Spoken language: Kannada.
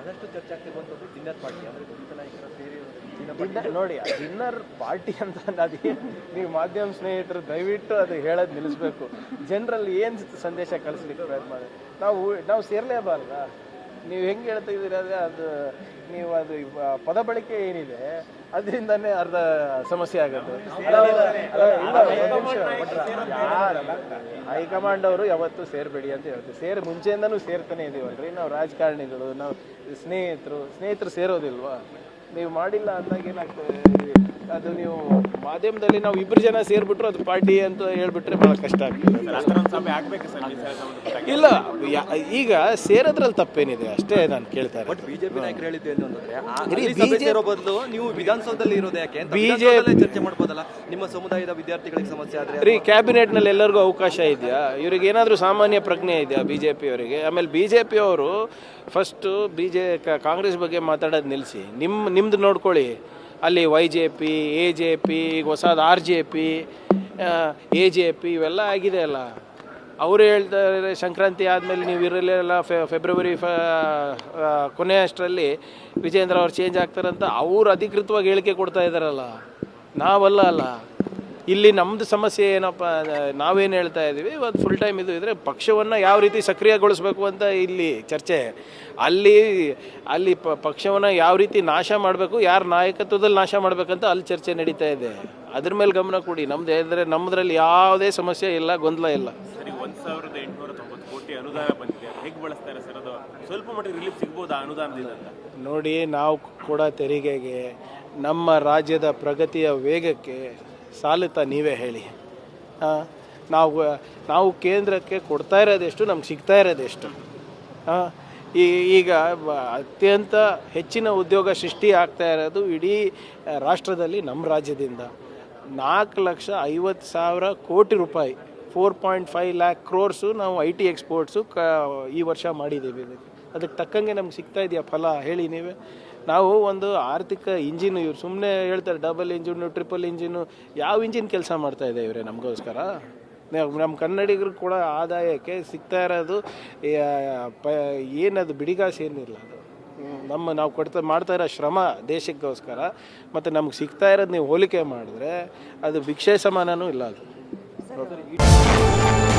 ಬಹಳಷ್ಟು ಚರ್ಚೆ ಆಗ್ತಿರುವಂಥದ್ದು ಡಿನ್ನರ್ ಪಾರ್ಟಿ ಅಂದರೆ ದಲಿತ ನಾಯಕರ ಸೇರಿ ನೋಡಿ ಡಿನ್ನರ್ ಪಾರ್ಟಿ ಅಂತ ಅದು ನೀವು ಮಾಧ್ಯಮ ಸ್ನೇಹಿತರು ದಯವಿಟ್ಟು ಅದು ಹೇಳೋದು ನಿಲ್ಲಿಸ್ಬೇಕು. ಜನರಲ್ಲಿ ಏನು ಸಂದೇಶ ಕಳಿಸ್ಲಿಕ್ಕೆ ಪ್ರಯತ್ನ ಮಾಡಿ ನಾವು ನಾವು ಸೇರಲೇಬಾರ್ದ? ನೀವು ಹೆಂಗೆ ಹೇಳ್ತಾ ಇದ್ದೀರಿ ಅಂದರೆ ಅದು ನೀವು ಅದು ಪದ ಬಳಕೆ ಏನಿದೆ ಅದರಿಂದನೇ ಅರ್ಧ ಸಮಸ್ಯೆ ಆಗುತ್ತೆ. ಹೈಕಮಾಂಡ್ ಅವರು ಯಾವತ್ತೂ ಸೇರಬೇಡಿ ಅಂತ ಹೇಳ್ತೀವಿ ಸೇರಿ ಮುಂಚೆಯಿಂದನೂ ಸೇರ್ತಾನೆ ಇದೀವಲ್ರಿ. ನಾವು ರಾಜಕಾರಣಿಗಳು ನಾವು ಸ್ನೇಹಿತರು ಸ್ನೇಹಿತರು ಸೇರೋದಿಲ್ವಾ? ನೀವು ಮಾಡಿಲ್ಲ ಅಂದಾಗ ಏನಾಗ್ತದೆ? ಅದು ನೀವು ಮಾಧ್ಯಮದಲ್ಲಿ ನಾವು ಇಬ್ಬರು ಜನ ಸೇರ್ಬಿಟ್ರು ಅದು ಪಾರ್ಟಿ ಅಂತ ಹೇಳ್ಬಿಟ್ರೆ ಬಹಳ ಕಷ್ಟ ಆಗ್ತದೆ. ಇಲ್ಲ ಈಗ ಸೇರೋದ್ರಲ್ಲಿ ತಪ್ಪೇನಿದೆ ಅಷ್ಟೇ ನಾನು ಕೇಳ್ತಾ ಬಿಜೆಪಿ ನಾಯಕರು ಹೇಳಿದ್ದು ಬದಲು ನೀವು ವಿಧಾನಸೌಧದಲ್ಲಿ ಇರೋದು ಯಾಕೆ ಅಂತ BJP ವಿಧಾನಸೌಧದಲ್ಲೇ ಚರ್ಚೆ ಮಾಡ್ಬೋದಲ್ಲ? ನಿಮ್ಮ ಸಮುದಾಯದ ವಿದ್ಯಾರ್ಥಿಗಳಿಗೆ ಸಮಸ್ಯೆ ಆದ್ರೆ ರೀ ಕ್ಯಾಬಿನೆಟ್ನಲ್ಲಿ ಎಲ್ಲರಿಗೂ ಅವಕಾಶ ಇದೆಯಾ? ಇವ್ರಿಗೆ ಏನಾದರೂ ಸಾಮಾನ್ಯ ಪ್ರಜ್ಞೆ ಇದೆಯಾ ಬಿಜೆಪಿ ಅವರಿಗೆ ಪಿಯವರಿಗೆ ಆಮೇಲೆ ಬಿಜೆಪಿ ಅವರು ಪಿಯವರು ಫಸ್ಟು ಬಿ ಜೆ ಕಾಂಗ್ರೆಸ್ ಬಗ್ಗೆ ಮಾತಾಡೋದು ನಿಲ್ಲಿಸಿ ನಿಮ್ಮ ನಿಮ್ದು ನೋಡ್ಕೊಳ್ಳಿ. ಅಲ್ಲಿ Y J P A J P ಈಗ ಹೊಸದು R J P A J P ಇವೆಲ್ಲ ಆಗಿದೆ ಅಲ್ಲ. ಅವರು ಹೇಳ್ತಾರೆ ಸಂಕ್ರಾಂತಿ ಆದಮೇಲೆ ನೀವು ಇರಲಿಲ್ಲ ಫೆಬ್ರವರಿ ಫ ಕೊನೆಯಷ್ಟರಲ್ಲಿ ವಿಜೇಂದ್ರ ಅವ್ರು ಚೇಂಜ್ ಆಗ್ತಾರಂತ ಅವ್ರು ಅಧಿಕೃತವಾಗಿ ಹೇಳಿಕೆ ಕೊಡ್ತಾ ಇದ್ದಾರಲ್ಲ. ನಾವಲ್ಲ ಅಲ್ಲ. ಇಲ್ಲಿ ನಮ್ದು ಸಮಸ್ಯೆ ಏನಪ್ಪ ನಾವೇನು ಹೇಳ್ತಾ ಇದ್ದೀವಿ ಇವತ್ತು ಫುಲ್ ಟೈಮ್ ಇದು ಇದ್ರೆ ಪಕ್ಷವನ್ನು ಯಾವ ರೀತಿ ಸಕ್ರಿಯಗೊಳಿಸ್ಬೇಕು ಅಂತ ಇಲ್ಲಿ ಚರ್ಚೆ. ಅಲ್ಲಿ ಅಲ್ಲಿ ಪ ಪಕ್ಷವನ್ನು ಯಾವ ರೀತಿ ನಾಶ ಮಾಡಬೇಕು ಯಾರ ನಾಯಕತ್ವದಲ್ಲಿ ನಾಶ ಮಾಡಬೇಕಂತ ಅಲ್ಲಿ ಚರ್ಚೆ ನಡೀತಾ ಇದೆ. ಅದ್ರ ಮೇಲೆ ಗಮನ ಕೊಡಿ. ನಮ್ದು ಹೇಳಿದ್ರೆ ನಮ್ಮದ್ರಲ್ಲಿ ಯಾವುದೇ ಸಮಸ್ಯೆ ಇಲ್ಲ ಗೊಂದಲ ಇಲ್ಲ. ಸರಿ ಒಂದ್ ಸಾವಿರದ ಎಂಟುನೂರ ತೊಂಬತ್ತು ಕೋಟಿ ಅನುದಾನ ಬಂದಿದೆ. ಹೇಗೆ ಬಳಸ್ತಾರೆ ಸರ್ ಅದು? ಸ್ವಲ್ಪ ಮಟ್ಟಿಗೆ ಅನುದಾನದಿಂದ ನೋಡಿ ನಾವು ಕೂಡ ತೆರಿಗೆಗೆ ನಮ್ಮ ರಾಜ್ಯದ ಪ್ರಗತಿಯ ವೇಗಕ್ಕೆ ಸಾಲುತ್ತಾ ನೀವೇ ಹೇಳಿ. ನಾವು ನಾವು ಕೇಂದ್ರಕ್ಕೆ ಕೊಡ್ತಾ ಇರೋದೆಷ್ಟು, ನಮ್ಗೆ ಸಿಗ್ತಾ ಇರೋದೆಷ್ಟು. ಈ, ಈಗ ಅತ್ಯಂತ ಹೆಚ್ಚಿನ ಉದ್ಯೋಗ ಸೃಷ್ಟಿ ಆಗ್ತಾ ಇರೋದು ಇಡೀ ರಾಷ್ಟ್ರದಲ್ಲಿ ನಮ್ಮ ರಾಜ್ಯದಿಂದ. ನಾಲ್ಕು ಲಕ್ಷ ಐವತ್ತು ಸಾವಿರ ಕೋಟಿ ರೂಪಾಯಿ. Four point five lakh crores ನಾವು ಐ ಟಿ ಎಕ್ಸ್ಪೋರ್ಟ್ಸು ಕ, ಈ ವರ್ಷ ಮಾಡಿದ್ದೀವಿ. ಇದಕ್ಕೆ ಅದಕ್ಕೆ ತಕ್ಕಂಗೆ ನಮ್ಗೆ ಸಿಗ್ತಾ ಇದೆಯಾ ಫಲ ಹೇಳಿ ನೀವೇ. ನಾವು ಒಂದು ಆರ್ಥಿಕ ಇಂಜಿನ್ ಇವ್ರು ಸುಮ್ಮನೆ ಹೇಳ್ತಾರೆ ಡಬಲ್ ಇಂಜಿನು ಟ್ರಿಪಲ್ ಇಂಜಿನು ಯಾವ ಇಂಜಿನ್ ಕೆಲಸ ಮಾಡ್ತಾ ಇದೆ ಇವರೇ ನಮಗೋಸ್ಕರ? ನಮ್ಮ ಕನ್ನಡಿಗರು ಕೂಡ ಆದಾಯಕ್ಕೆ ಸಿಗ್ತಾ ಇರೋದು ಪ, ಏನದು ಬಿಡಿಗಾಸು ಏನಿಲ್ಲ ಅದು. ನಮ್ಮ ನಾವು ಕೊಡ್ತಾ, ಮಾಡ್ತಾ ಇರೋ ಶ್ರಮ ದೇಶಕ್ಕೋಸ್ಕರ. ಮತ್ತು ನಮ್ಗೆ ಸಿಗ್ತಾ ಇರೋದು ನೀವು ಹೋಲಿಕೆ ಮಾಡಿದ್ರೆ ಅದು ಭಿಕ್ಷೆ ಸಮಾನವೂ ಇಲ್ಲ ಅದು. Prazer.